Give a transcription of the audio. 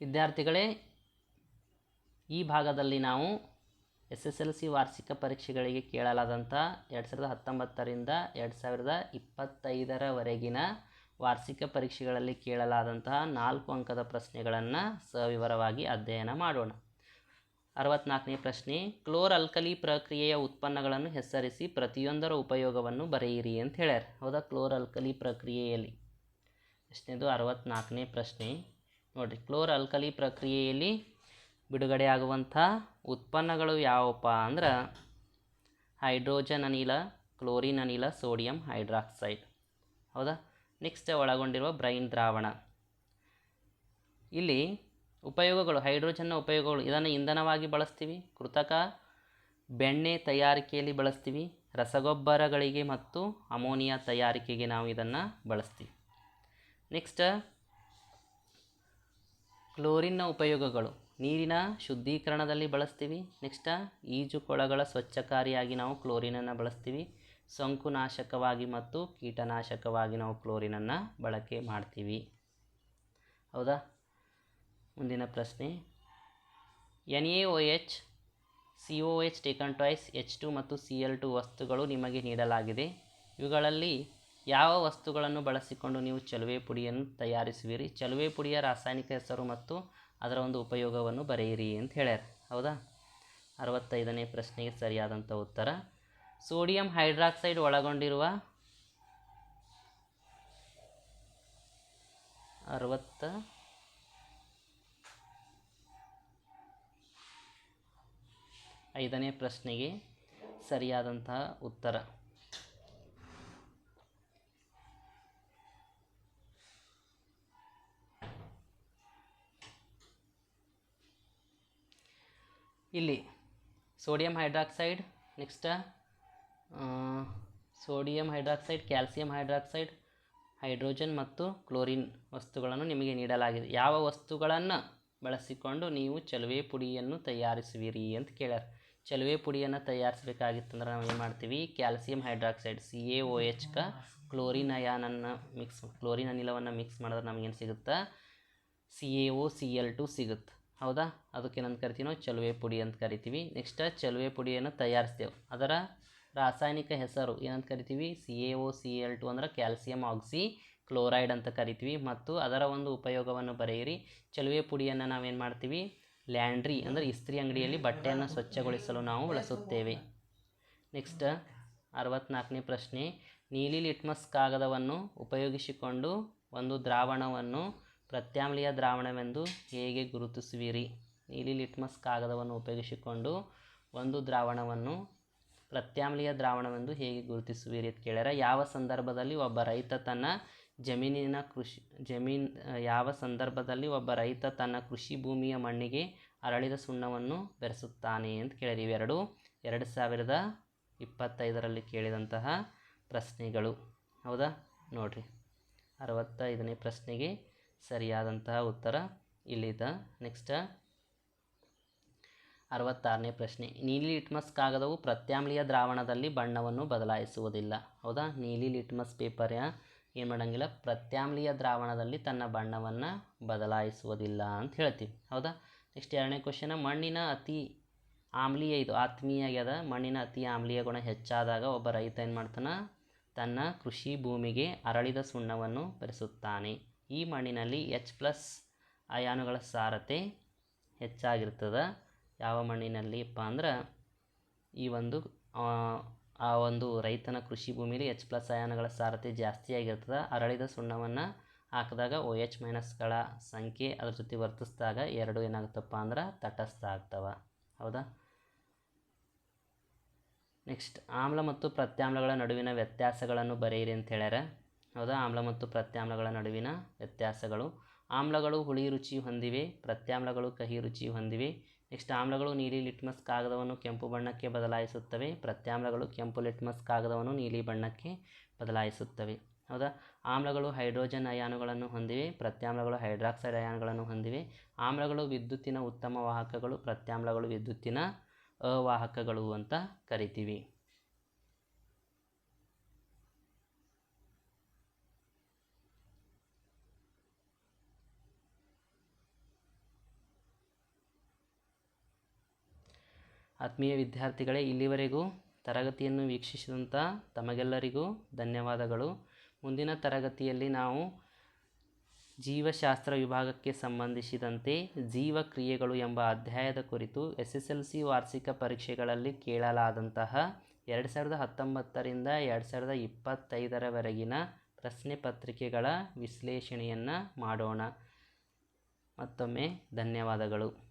ವಿದ್ಯಾರ್ಥಿಗಳೇ, ಈ ಭಾಗದಲ್ಲಿ ನಾವು ಎಸ್ ಎಸ್ ಎಲ್ ಸಿ ವಾರ್ಷಿಕ ಪರೀಕ್ಷೆಗಳಿಗೆ ಕೇಳಲಾದಂಥ ಎರಡು ಸಾವಿರದ ಹತ್ತೊಂಬತ್ತರಿಂದ ಎರಡು ಸಾವಿರದ ಇಪ್ಪತ್ತೈದರವರೆಗಿನ ವಾರ್ಷಿಕ ಪರೀಕ್ಷೆಗಳಲ್ಲಿ ಕೇಳಲಾದಂತಹ ನಾಲ್ಕು ಅಂಕದ ಪ್ರಶ್ನೆಗಳನ್ನು ಸವಿವರವಾಗಿ ಅಧ್ಯಯನ ಮಾಡೋಣ. ಅರವತ್ನಾಲ್ಕನೇ ಪ್ರಶ್ನೆ, ಕ್ಲೋರ್ ಅಲ್ಕಲಿ ಪ್ರಕ್ರಿಯೆಯ ಉತ್ಪನ್ನಗಳನ್ನು ಹೆಸರಿಸಿ ಪ್ರತಿಯೊಂದರ ಉಪಯೋಗವನ್ನು ಬರೆಯಿರಿ ಅಂತ ಹೇಳ್ಯಾರ. ಹೌದಾ? ಕ್ಲೋರ್ ಅಲ್ಕಲಿ ಪ್ರಕ್ರಿಯೆಯಲ್ಲಿ. ಪ್ರಶ್ನೆದು ಅರವತ್ನಾಲ್ಕನೇ ಪ್ರಶ್ನೆ. ನೋಡಿರಿ, ಕ್ಲೋರ್ ಅಲ್ಕಲಿ ಪ್ರಕ್ರಿಯೆಯಲ್ಲಿ ಬಿಡುಗಡೆಯಾಗುವಂಥ ಉತ್ಪನ್ನಗಳು ಯಾವಪ್ಪ ಅಂದ್ರೆ ಹೈಡ್ರೋಜನ್ ಅನಿಲ, ಕ್ಲೋರಿನ್ ಅನಿಲ, ಸೋಡಿಯಂ ಹೈಡ್ರಾಕ್ಸೈಡ್. ಹೌದಾ? ನೆಕ್ಸ್ಟ್ ಒಳಗೊಂಡಿರುವ ಬ್ರೈನ್ ದ್ರಾವಣ. ಇಲ್ಲಿ ಉಪಯೋಗಗಳು, ಹೈಡ್ರೋಜನ್ನ ಉಪಯೋಗಗಳು ಇದನ್ನು ಇಂಧನವಾಗಿ ಬಳಸ್ತೀವಿ, ಕೃತಕ ಬೆಣ್ಣೆ ತಯಾರಿಕೆಯಲ್ಲಿ ಬಳಸ್ತೀವಿ, ರಸಗೊಬ್ಬರಗಳಿಗೆ ಮತ್ತು ಅಮೋನಿಯಾ ತಯಾರಿಕೆಗೆ ನಾವು ಇದನ್ನು ಬಳಸ್ತೀವಿ. ನೆಕ್ಸ್ಟ್ ಕ್ಲೋರಿನ್ನ ಉಪಯೋಗಗಳು. ನೀರಿನ ಶುದ್ಧೀಕರಣದಲ್ಲಿ ಬಳಸ್ತೀವಿ. ನೆಕ್ಸ್ಟ ಈಜುಕೊಳಗಳ ಸ್ವಚ್ಛಕಾರಿಯಾಗಿ ನಾವು ಕ್ಲೋರಿನನ್ನು ಬಳಸ್ತೀವಿ. ಸೋಂಕುನಾಶಕವಾಗಿ ಮತ್ತು ಕೀಟನಾಶಕವಾಗಿ ನಾವು ಕ್ಲೋರಿನನ್ನು ಬಳಕೆ ಮಾಡ್ತೀವಿ. ಹೌದಾ? ಮುಂದಿನ ಪ್ರಶ್ನೆ. N A O H, C O H taken toys H two ಮತ್ತು ಸಿ ಎಲ್ ಟು ವಸ್ತುಗಳು ನಿಮಗೆ ನೀಡಲಾಗಿದೆ. ಇವುಗಳಲ್ಲಿ ಯಾವ ವಸ್ತುಗಳನ್ನು ಬಳಸಿಕೊಂಡು ನೀವು ಚಲುವೆ ಪುಡಿಯನ್ನು ತಯಾರಿಸುವಿರಿ? ಚಲುವೆ ಪುಡಿಯ ರಾಸಾಯನಿಕ ಹೆಸರು ಮತ್ತು ಅದರ ಒಂದು ಉಪಯೋಗವನ್ನು ಬರೆಯಿರಿ ಅಂತ ಹೇಳ್ಯಾರ. ಹೌದಾ? ಅರವತ್ತೈದನೇ ಪ್ರಶ್ನೆಗೆ ಸರಿಯಾದಂಥ ಉತ್ತರ. ಸೋಡಿಯಂ ಹೈಡ್ರಾಕ್ಸೈಡ್ ಒಳಗೊಂಡಿರುವ ಅರವತ್ತ ಐದನೇ ಪ್ರಶ್ನೆಗೆ ಸರಿಯಾದಂತಹ ಉತ್ತರ. ಇಲ್ಲಿ sodium hydroxide next sodium hydroxide calcium hydroxide hydrogen ಮತ್ತು ಕ್ಲೋರಿನ್ ವಸ್ತುಗಳನ್ನು ನಿಮಗೆ ನೀಡಲಾಗಿದೆ. ಯಾವ ವಸ್ತುಗಳನ್ನು ಬಳಸಿಕೊಂಡು ನೀವು ಚಲುವೆ ಪುಡಿಯನ್ನು ತಯಾರಿಸುವಿರಿ ಅಂತ ಕೇಳ್ಯಾರ. ಚಲುವೆ ಪುಡಿಯನ್ನು ತಯಾರಿಸಬೇಕಾಗಿತ್ತಂದ್ರೆ ನಾವು ಏನು ಮಾಡ್ತೀವಿ? Calcium hydroxide C A O H ಕ ಕ್ಲೋರಿನ್ ಅಯಾನನ್ನು ಮಿಕ್ಸ್ ಕ್ಲೋರಿನ್ ಅನಿಲವನ್ನು ಮಿಕ್ಸ್ ಮಾಡಿದ್ರೆ ನಮಗೇನು ಸಿಗುತ್ತಾ? C A O C L two ಸಿಗುತ್ತೆ. ಹೌದಾ? ಅದಕ್ಕೆ ಏನಂತ ಕರಿತೀವಿ ನಾವು ಚಲುವೆ ಪುಡಿ ಅಂತ ಕರಿತೀವಿ. ನೆಕ್ಸ್ಟ್ ಚಲುವೆ ಪುಡಿಯನ್ನು ತಯಾರಿಸ್ತೇವೆ. ಅದರ ರಾಸಾಯನಿಕ ಹೆಸರು ಏನಂತ ಕರಿತೀವಿ? C A O C L two ಅಂದ್ರೆ ಕ್ಯಾಲ್ಸಿಯಂ ಆಕ್ಸಿ ಕ್ಲೋರೈಡ್ ಅಂತ ಕರಿತೀವಿ. ಮತ್ತು ಅದರ ಒಂದು ಉಪಯೋಗವನ್ನು ಬರೆಯಿರಿ. ಚಲುವೆ ಪುಡಿಯನ್ನು ನಾವೇನು ಮಾಡ್ತೀವಿ? ಲ್ಯಾಂಡ್ರಿ ಅಂದರೆ ಇಸ್ತ್ರಿ ಅಂಗಡಿಯಲ್ಲಿ ಬಟ್ಟೆಯನ್ನು ಸ್ವಚ್ಛಗೊಳಿಸಲು ನಾವು ಬಳಸುತ್ತೇವೆ. ನೆಕ್ಸ್ಟ್ ಅರವತ್ನಾಲ್ಕನೇ ಪ್ರಶ್ನೆ. ನೀಲಿ ಲಿಟ್ಮಸ್ ಕಾಗದವನ್ನು ಉಪಯೋಗಿಸಿಕೊಂಡು ಒಂದು ದ್ರಾವಣವನ್ನು ಪ್ರತ್ಯಾಮ್ಲೀಯ ದ್ರಾವಣವೆಂದು ಹೇಗೆ ಗುರುತಿಸುವಿರಿ? ನೀಲಿ ಲಿಟ್ಮಸ್ ಕಾಗದವನ್ನು ಉಪಯೋಗಿಸಿಕೊಂಡು ಒಂದು ದ್ರಾವಣವನ್ನು ಪ್ರತ್ಯಾಮ್ಲೀಯ ದ್ರಾವಣವೆಂದು ಹೇಗೆ ಗುರುತಿಸುವಿರಿ ಅಂತ ಕೇಳ್ಯಾರ. ಯಾವ ಸಂದರ್ಭದಲ್ಲಿ ಒಬ್ಬ ರೈತ ತನ್ನ ಜಮೀನಿನ ಕೃಷಿ, ಜಮೀನ್, ಯಾವ ಸಂದರ್ಭದಲ್ಲಿ ಒಬ್ಬ ರೈತ ತನ್ನ ಕೃಷಿ ಭೂಮಿಯ ಮಣ್ಣಿಗೆ ಅರಳಿದ ಸುಣ್ಣವನ್ನು ಬೆರೆಸುತ್ತಾನೆ ಅಂತ ಕೇಳಿರಿ ಇವೆರಡು ಎರಡು ಸಾವಿರದ ಇಪ್ಪತ್ತೈದರಲ್ಲಿ ಕೇಳಿದಂತಹ ಪ್ರಶ್ನೆಗಳು. ಹೌದಾ? ನೋಡಿರಿ. ಅರವತ್ತೈದನೇ ಪ್ರಶ್ನೆಗೆ ಸರಿಯಾದಂತಹ ಉತ್ತರ ಇಲ್ಲಿದೆ ನೆಕ್ಸ್ಟ್ ಅರವತ್ತಾರನೇ ಪ್ರಶ್ನೆ. ನೀಲಿ ಲಿಟ್ಮಸ್ ಕಾಗದವು ಪ್ರತ್ಯಾಮ್ಲೀಯ ದ್ರಾವಣದಲ್ಲಿ ಬಣ್ಣವನ್ನು ಬದಲಾಯಿಸುವುದಿಲ್ಲ. ಹೌದಾ? ನೀಲಿ ಲಿಟ್ಮಸ್ ಪೇಪರ್ ಏನು ಮಾಡೋಂಗಿಲ್ಲ? ಪ್ರತ್ಯಾಮ್ಲೀಯ ದ್ರಾವಣದಲ್ಲಿ ತನ್ನ ಬಣ್ಣವನ್ನು ಬದಲಾಯಿಸುವುದಿಲ್ಲ ಅಂತ ಹೇಳ್ತೀವಿ. ಹೌದಾ? ನೆಕ್ಸ್ಟ್ ಎರಡನೇ ಕ್ವಶನ ಮಣ್ಣಿನ ಅತಿ ಆಮ್ಲೀಯ ಇದು ಆತ್ಮೀಯ ಆಗ್ಯದ ಮಣ್ಣಿನ ಅತಿ ಆಮ್ಲೀಯ ಗುಣ ಹೆಚ್ಚಾದಾಗ ಒಬ್ಬ ರೈತ ಏನು ಮಾಡ್ತಾನೆ? ತನ್ನ ಕೃಷಿ ಭೂಮಿಗೆ ಅರಳಿದ ಸುಣ್ಣವನ್ನು ಬೆರೆಸುತ್ತಾನೆ. ಈ ಮಣ್ಣಿನಲ್ಲಿ ಎಚ್ ಪ್ಲಸ್ ಅಯಾನುಗಳ ಸಾರತೆ ಹೆಚ್ಚಾಗಿರ್ತದೆ. ಯಾವ ಮಣ್ಣಿನಲ್ಲಿಪ್ಪ ಅಂದ್ರೆ ಈ ಒಂದು, ಆ ಒಂದು ರೈತನ ಕೃಷಿ ಭೂಮಿಲಿ ಎಚ್ ಪ್ಲಸ್ ಅಯಾನುಗಳ ಸಾರತೆ ಜಾಸ್ತಿಯಾಗಿರ್ತದೆ ಅರಳಿದ ಸುಣ್ಣವನ್ನು ಹಾಕಿದಾಗ ಒ ಎಚ್ ಮೈನಸ್ಗಳ ಸಂಖ್ಯೆ ಅದ್ರ ಜೊತೆ ವರ್ತಿಸಿದಾಗ ಎರಡು ಏನಾಗುತ್ತಪ್ಪ ಅಂದ್ರೆ ತಟಸ್ಥ ಆಗ್ತವೆ. ಹೌದಾ? ನೆಕ್ಸ್ಟ್ ಆಮ್ಲ ಮತ್ತು ಪ್ರತ್ಯಾಮ್ಲಗಳ ನಡುವಿನ ವ್ಯತ್ಯಾಸಗಳನ್ನು ಬರೆಯಿರಿ ಅಂತ ಹೇಳ್ಯಾರ. ಹೌದಾ? ಆಮ್ಲ ಮತ್ತು ಪ್ರತ್ಯಾಮ್ಲಗಳ ನಡುವಿನ ವ್ಯತ್ಯಾಸಗಳು. ಆಮ್ಲಗಳು ಹುಳಿ ರುಚಿ ಹೊಂದಿವೆ, ಪ್ರತ್ಯಾಮ್ಲಗಳು ಕಹಿ ರುಚಿ ಹೊಂದಿವೆ. ನೆಕ್ಸ್ಟ್ ಆಮ್ಲಗಳು ನೀಲಿ ಲಿಟ್ಮಸ್ ಕಾಗದವನ್ನು ಕೆಂಪು ಬಣ್ಣಕ್ಕೆ ಬದಲಾಯಿಸುತ್ತವೆ, ಪ್ರತ್ಯಾಮ್ಲಗಳು ಕೆಂಪು ಲಿಟ್ಮಸ್ ಕಾಗದವನ್ನು ನೀಲಿ ಬಣ್ಣಕ್ಕೆ ಬದಲಾಯಿಸುತ್ತವೆ. ಹೌದಾ? ಆಮ್ಲಗಳು ಹೈಡ್ರೋಜನ್ ಅಯಾನುಗಳನ್ನು ಹೊಂದಿವೆ, ಪ್ರತ್ಯಾಮ್ಲಗಳು ಹೈಡ್ರಾಕ್ಸೈಡ್ ಅಯಾನುಗಳನ್ನು ಹೊಂದಿವೆ. ಆಮ್ಲಗಳು ವಿದ್ಯುತ್ತಿನ ಉತ್ತಮ ವಾಹಕಗಳು, ಪ್ರತ್ಯಾಮ್ಲಗಳು ವಿದ್ಯುತ್ತಿನ ಅವಾಹಕಗಳು ಅಂತ ಕರಿತೀವಿ. ಆತ್ಮೀಯ ವಿದ್ಯಾರ್ಥಿಗಳೇ, ಇಲ್ಲಿವರೆಗೂ ತರಗತಿಯನ್ನು ವೀಕ್ಷಿಸಿದಂಥ ತಮಗೆಲ್ಲರಿಗೂ ಧನ್ಯವಾದಗಳು. ಮುಂದಿನ ತರಗತಿಯಲ್ಲಿ ನಾವು ಜೀವಶಾಸ್ತ್ರ ವಿಭಾಗಕ್ಕೆ ಸಂಬಂಧಿಸಿದಂತೆ ಜೀವಕ್ರಿಯೆಗಳು ಎಂಬ ಅಧ್ಯಾಯದ ಕುರಿತು ಎಸ್ ಎಸ್ ಎಲ್ ಸಿ ವಾರ್ಷಿಕ ಪರೀಕ್ಷೆಗಳಲ್ಲಿ ಕೇಳಲಾದಂತಹ ಎರಡು ಸಾವಿರದ ಹತ್ತೊಂಬತ್ತರಿಂದ ಎರಡು ಸಾವಿರದ ಇಪ್ಪತ್ತೈದರವರೆಗಿನ ಪ್ರಶ್ನೆ ಪತ್ರಿಕೆಗಳ ವಿಶ್ಲೇಷಣೆಯನ್ನು ಮಾಡೋಣ. ಮತ್ತೊಮ್ಮೆ ಧನ್ಯವಾದಗಳು.